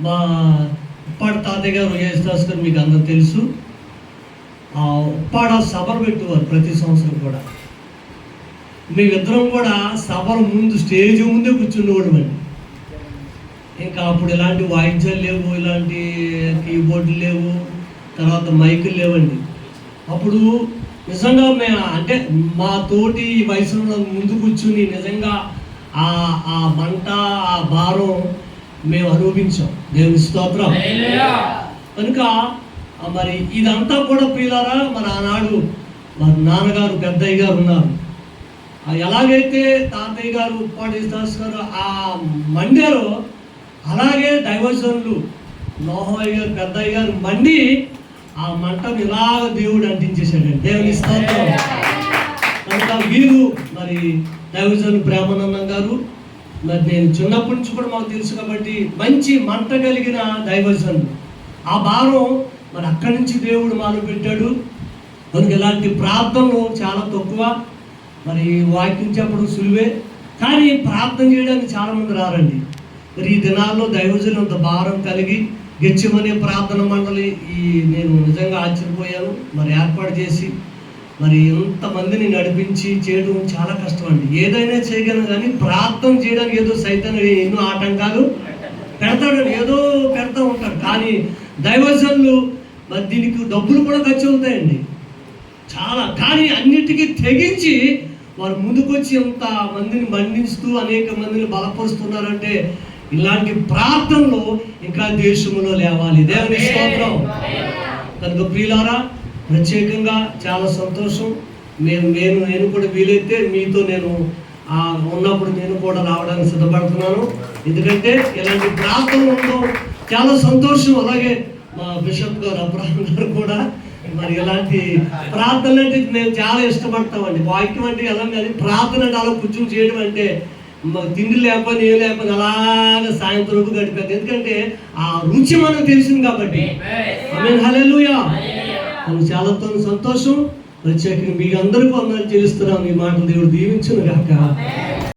మా ఉప్పాడ తాతయ్య గారు యేసుదాస్ గారు మీకు అందరూ తెలుసు. ఆ ఉప్పాడ సభలు పెట్టేవారు ప్రతి సంవత్సరం కూడా. మేమిద్దరం కూడా సభల ముందు స్టేజ్ ముందే కూర్చునేవాడు అండి. ఇంకా అప్పుడు ఇలాంటి వాయిద్యాలు లేవు ఇలాంటి కీబోర్డులు లేవు తర్వాత మైకులు లేవండి. అప్పుడు నిజంగా మే అంటే మా తోటి వయసులో ముందు కూర్చుని నిజంగా ఆ ఆ మంట ఆ భారం మేము అనుభవించాం దేవుని స్తోత్రం. కనుక మరి ఇదంతా కూడా ప్రియులారా మరి ఆనాడు మరి నాన్నగారు పెద్దయ్య గారు ఉన్నారు. ఎలాగైతే తాతయ్య గారు ఉప్పాడి దాస్ గారు ఆ మండారో అలాగే దైవజనులు నోహయ్య గారు పెద్దయ్య గారు మండి ఆ మంటను ఇలాగ దేవుడు అంటించేశాడండి. దేవుని స్తోత్రం. కనుక వీరు మరి దైవజనులు ప్రేమానందం గారు మరి నేను చిన్నప్పటి నుంచి కూడా మాకు తెలుసు కాబట్టి మంచి మంట కలిగిన దైవజనులు ఆ భారం మరి అక్కడి నుంచి దేవుడు మాలు పెట్టాడు. మనకి ఇలాంటి ప్రార్థనలు చాలా తక్కువ. మరి వాకించేప్పుడు సులువే. కానీ ప్రార్థన చేయడానికి చాలామంది రారండి. మరి ఈ దినాల్లో దైవజులు అంత భారం కలిగి గెచ్చిమనే ప్రార్థన మండలి ఈ నేను నిజంగా ఆశ్చర్యపోయాను. మరి ఏర్పాటు చేసి మరి ఎంతమందిని నడిపించి చేయడం చాలా కష్టం అండి ఏదైనా చేయగలను కానీ ప్రార్థన చేయడానికి ఏదో సైతం ఎన్నో ఆటంకాలు పెడతాడు ఏదో పెడతా ఉంటాడు. కానీ దైవజనులు మరి దీనికి డబ్బులు కూడా ఖర్చు అవుతాయండి. చాలా. కానీ అన్నిటికీ తెగించి వారు ముందుకొచ్చి ఎంత మందిని మండిస్తూ అనేక మందిని బలపరుస్తున్నారంటే ఇలాంటి ప్రార్థనలు ఇంకా దేశంలో లేవాలి. దేవుని స్తోత్రం. కనుక ప్రియులారా ప్రత్యేకంగా చాలా సంతోషం. నేను నేను నేను కూడా వీలైతే మీతో నేను ఆ, ఉన్నప్పుడు నేను కూడా రావడానికి సిద్ధపడుతున్నాను. ఎందుకంటే ఇలాంటి ప్రార్థనలు ఉండడం చాలా సంతోషం. అలాగే మా బిషప్ గారు అబ్రహం గారు కూడా మరి ఇలాంటి ప్రార్థనలు అంటే మేము చాలా ఇష్టపడతామండి. వాక్యం అంటే ఎలా కానీ ప్రార్థన అంటే అలా కూర్చొని చేయడం అంటే తిండి లేకపోయినా ఏం లేకపోయినా అలాగ సాయంత్రం గడిపేది. ఎందుకంటే ఆ రుచి మనకు తెలిసింది కాబట్టి. ఆమె హల్లెలూయా నాకు చాలా సంతోషం. ప్రత్యేకంగా మీ అందరికీ వందలు చెల్లిస్తున్నాం. ఈ మాటలు దేవుడు దీవించును గాక